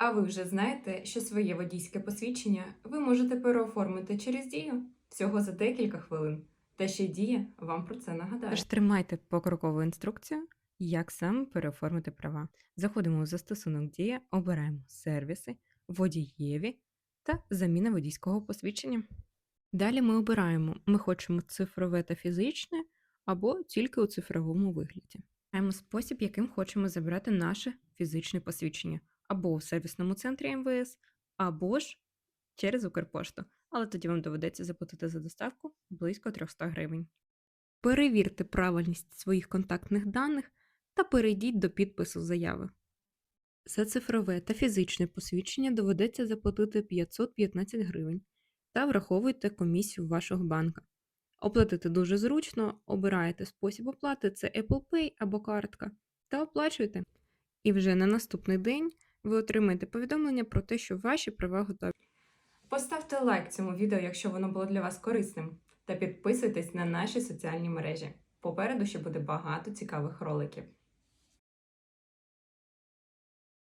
А ви вже знаєте, що своє водійське посвідчення ви можете переоформити через дію всього за декілька хвилин. Та ще дія вам про це нагадає. Тож тримайте покрокову інструкцію, як саме переоформити права. Заходимо у застосунок Дія, обираємо сервіси, водієві та заміна водійського посвідчення. Далі ми обираємо, ми хочемо цифрове та фізичне або тільки у цифровому вигляді. Маємо спосіб, яким хочемо забрати наше фізичне посвідчення або у сервісному центрі МВС, або ж через Укрпошту. Але тоді вам доведеться заплатити за доставку близько 300 гривень. Перевірте правильність своїх контактних даних та перейдіть до підпису заяви. За цифрове та фізичне посвідчення доведеться заплатити 515 гривень та враховуйте комісію вашого банка. Оплатити дуже зручно, обираєте спосіб оплати це Apple Pay або картка та оплачуєте. І вже на наступний день ви отримаєте повідомлення про те, що ваші права готові. Поставте лайк цьому відео, якщо воно було для вас корисним, та підписуйтесь на наші соціальні мережі. Попереду ще буде багато цікавих роликів.